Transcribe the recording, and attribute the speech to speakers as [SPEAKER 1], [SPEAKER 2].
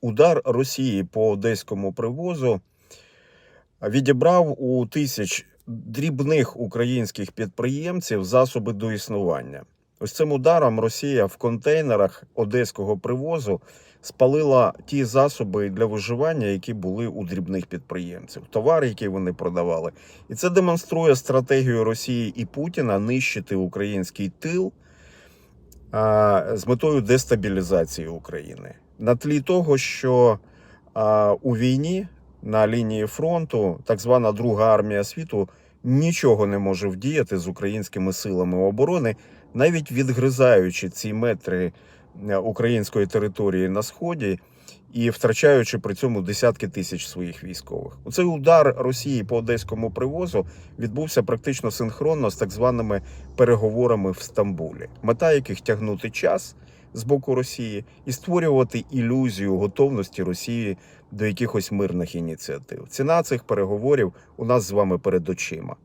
[SPEAKER 1] удар Росії по одеському привозу відібрав у тисяч дрібних українських підприємців засоби до існування. Ось цим ударом Росія в контейнерах одеського привозу спалила ті засоби для виживання, які були у дрібних підприємців, товари, які вони продавали. І це демонструє стратегію Росії і Путіна нищити український тил з метою дестабілізації України. На тлі того, що у війні на лінії фронту так звана Друга армія світу нічого не може вдіяти з українськими силами оборони, навіть відгризаючи ці метри української території на сході і втрачаючи при цьому десятки тисяч своїх військових. Оцей удар Росії по одеському привозу відбувся практично синхронно з так званими переговорами в Стамбулі, мета яких тягнути час з боку Росії і створювати ілюзію готовності Росії до якихось мирних ініціатив. Ціна цих переговорів у нас з вами перед очима.